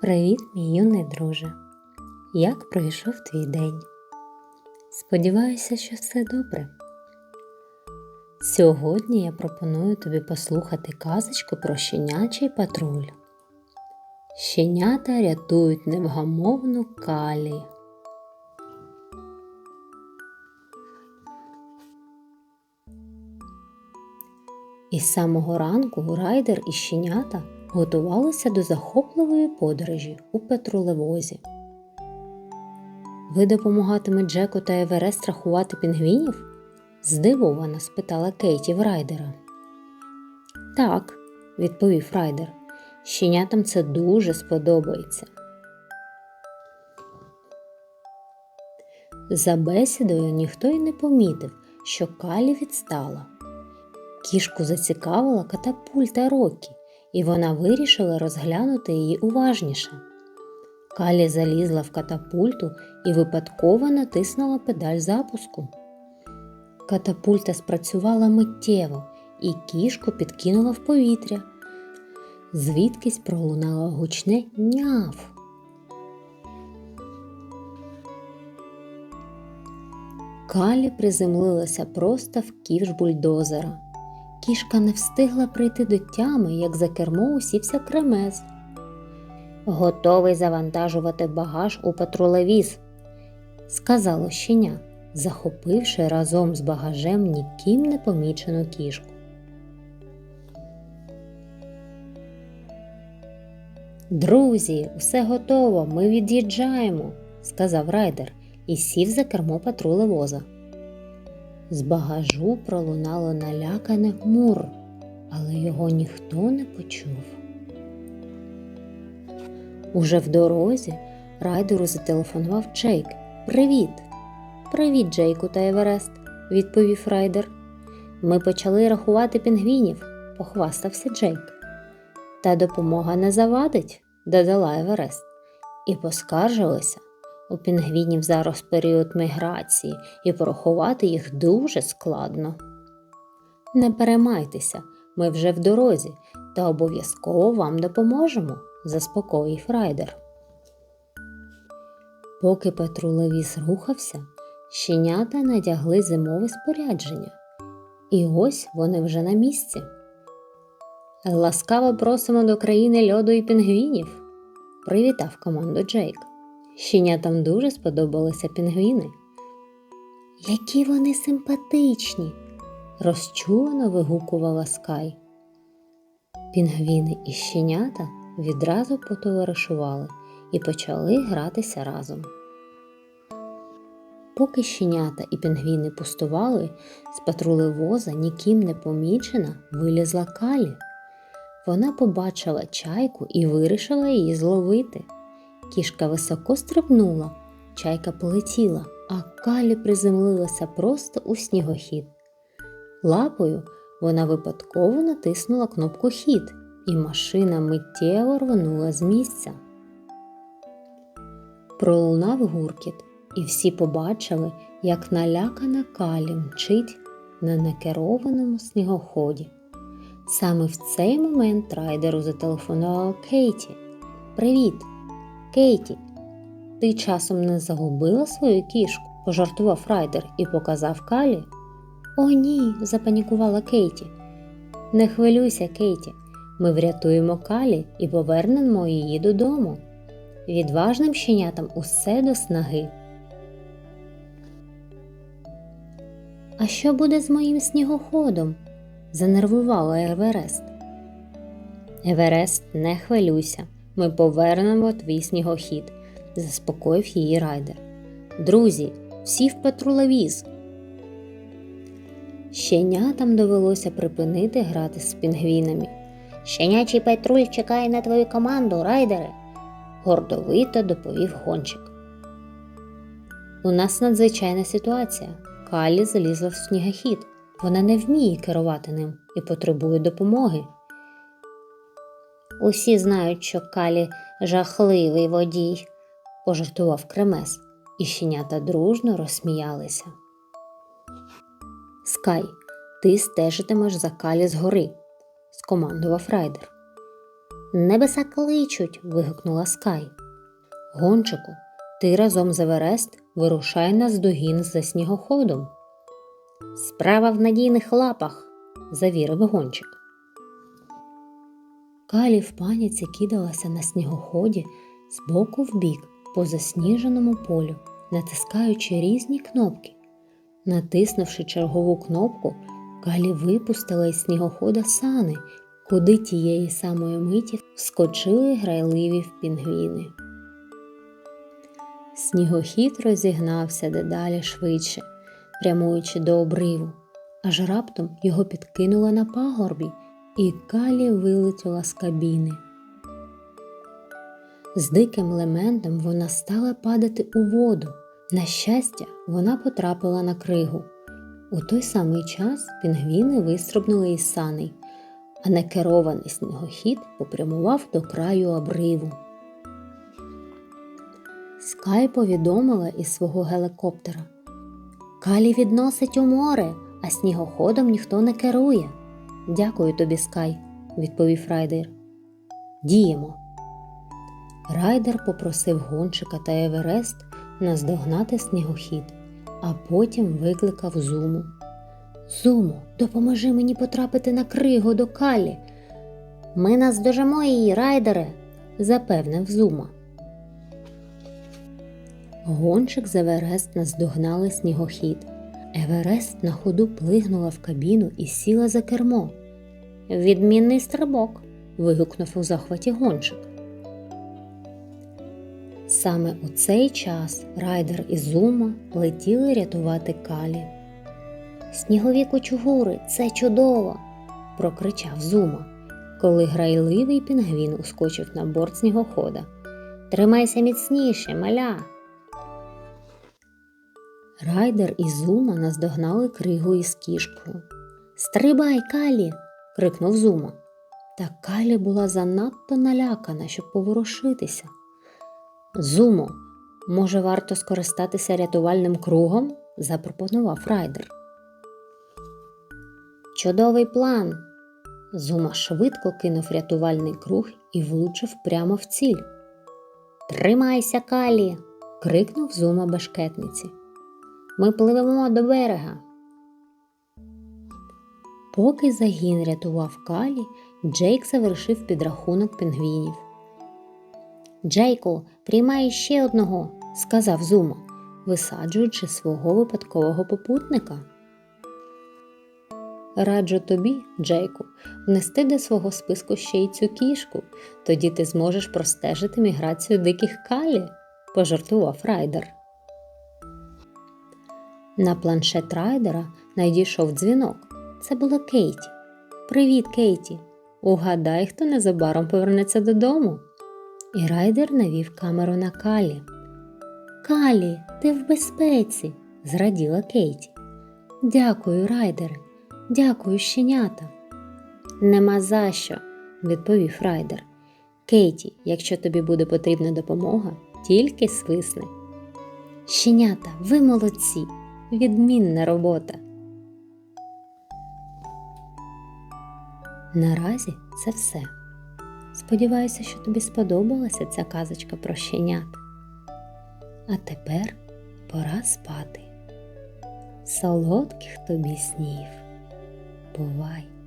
Привіт, мій юний друже. Як пройшов твій день? Сподіваюся, що все добре. Сьогодні я пропоную тобі послухати казочку про щенячий патруль. Щенята рятують невгамовну калі. Із самого ранку райдер і щенята готувалися до захопливої подорожі у петролевозі. Ви допомагатиме Джеку та Еверест рахувати пінгвінів? здивовано спитала Кейті в райдера. Так, відповів райдер. Щенятам це дуже сподобається. За бесідою ніхто й не помітив, що Калі відстала. Кішку зацікавила катапульта Рокі, і вона вирішила розглянути її уважніше. Калі залізла в катапульту і випадково натиснула педаль запуску. Катапульта спрацювала миттєво і кішку підкинула в повітря. Звідкись пролунало гучне няв. Калі приземлилася просто в ківш бульдозера. Кішка не встигла прийти до тями, як за кермо усівся кремез. Готовий завантажувати багаж у патрулевіз, сказало щеня, захопивши разом з багажем ніким не помічену кішку. Друзі, все готово, ми від'їжджаємо, сказав райдер і сів за кермо патрулевоза. З багажу пролунало налякане мур, але його ніхто не почув. Уже в дорозі райдеру зателефонував Джейк. Привіт! Привіт, Джейку та Еверест, відповів райдер. Ми почали рахувати пінгвінів, похвастався Джейк. Та допомога не завадить, додала Еверест, і поскаржилися. У пінгвінів зараз період міграції, і порахувати їх дуже складно. Не переймайтеся, ми вже в дорозі та обов'язково вам допоможемо, заспокоїв райдер. Поки патрулевіз рухався, щенята надягли зимове спорядження, і ось вони вже на місці. Ласкаво просимо до країни льоду і пінгвінів, привітав команду Джейк. Щенятам дуже сподобалися пінгвіни. Які вони симпатичні, розчулено вигукувала Скай. Пінгвіни і щенята відразу потоваришували і почали гратися разом. Поки щенята і пінгвіни пустували, з патрулевоза ніким не помічена вилізла калі. Вона побачила чайку і вирішила її зловити. Кішка високо стрибнула, чайка полетіла, а калі приземлилася просто у снігохід. Лапою вона випадково натиснула кнопку хід, і машина миттєво рванула з місця. Пролунав гуркіт, і всі побачили, як налякана калі мчить на некерованому снігоході. Саме в цей момент райдеру зателефонувала Кейті. Привіт! Кейті, ти часом не загубила свою кішку? пожартував райдер і показав Калі. О, ні, запанікувала Кейті. Не хвилюйся, Кейті. Ми врятуємо Калі і повернемо її додому. Відважним щенятам усе до снаги. А що буде з моїм снігоходом? занервувала Еверест. Еверест, не хвилюйся. Ми повернемо твій снігохід, заспокоїв її райдер. Друзі, всі в патрулевіз. Щенятам довелося припинити грати з пінгвінами. Щенячий патруль чекає на твою команду, райдере, гордовито доповів гонщик. У нас надзвичайна ситуація. Калі залізла в снігохід. Вона не вміє керувати ним і потребує допомоги. Усі знають, що Калі жахливий водій, пожартував кремес, і щенята дружно розсміялися. Скай, ти стежитимеш за Калі згори, скомандував райдер. Небеса кличуть. вигукнула Скай. Гончику, ти разом з Еверест вирушай на здогін за снігоходом. Справа в надійних лапах, завірив гончик. Калі в паніці кидалася на снігоході з боку в бік по засніженому полю, натискаючи різні кнопки. Натиснувши чергову кнопку, Калі випустила із снігохода сани, куди тієї самої миті вскочили грайливі пінгвіни. Снігохід розігнався дедалі швидше, прямуючи до обриву, аж раптом його підкинуло на пагорбі, і Калі вилетіла з кабіни. З диким лементом вона стала падати у воду. На щастя, вона потрапила на кригу. У той самий час пінгвіни вистрибнули із саней, а некерований снігохід попрямував до краю обриву. Скай повідомила із свого гелікоптера. Калі відносить у море, а снігоходом ніхто не керує. Дякую тобі, Скай, відповів райдер. Діємо. Райдер попросив гонщика та Еверест наздогнати снігохід, а потім викликав Зуму. Зуму, допоможи мені потрапити на кригу до Калі. Ми наздожимо її, райдере, запевнив Зума. Гонщик з Еверест наздогнали снігохід. Еверест на ходу плигнула в кабіну і сіла за кермо. Відмінний стрибок. вигукнув у захваті гонщик. Саме у цей час райдер і Зума летіли рятувати Калі. Снігові кучугури, це чудово! прокричав Зума, коли грайливий пінгвін ускочив на борт снігохода. Тримайся міцніше, маля. Райдер і Зума наздогнали кригу із кішкою. Стрибай, Калі. крикнув Зума. Та Калі була занадто налякана, щоб поворушитися. Зумо, може, варто скористатися рятувальним кругом? запропонував райдер. Чудовий план. Зума швидко кинув рятувальний круг і влучив прямо в ціль. Тримайся, Калі. крикнув Зума бешкетниці. Ми пливемо до берега. Поки загін рятував Калі, Джейк завершив підрахунок пінгвінів. Джейку, приймай ще одного, сказав Зума, висаджуючи свого випадкового попутника. Раджу тобі, Джейку, внести до свого списку ще й цю кішку, тоді ти зможеш простежити міграцію диких калі, пожартував райдер. На планшет райдера надійшов дзвінок. Це була Кейті. Привіт, Кейті. Угадай, хто незабаром повернеться додому. І райдер навів камеру на Калі. Калі, ти в безпеці, зраділа Кейті. Дякую, райдере, дякую, щенята. Нема за що, відповів райдер. Кейті, якщо тобі буде потрібна допомога, тільки свисни. Щенята, ви молодці, відмінна робота. Наразі це все. Сподіваюся, що тобі сподобалася ця казочка про щенят. А тепер пора спати. Солодких тобі снів. Бувай!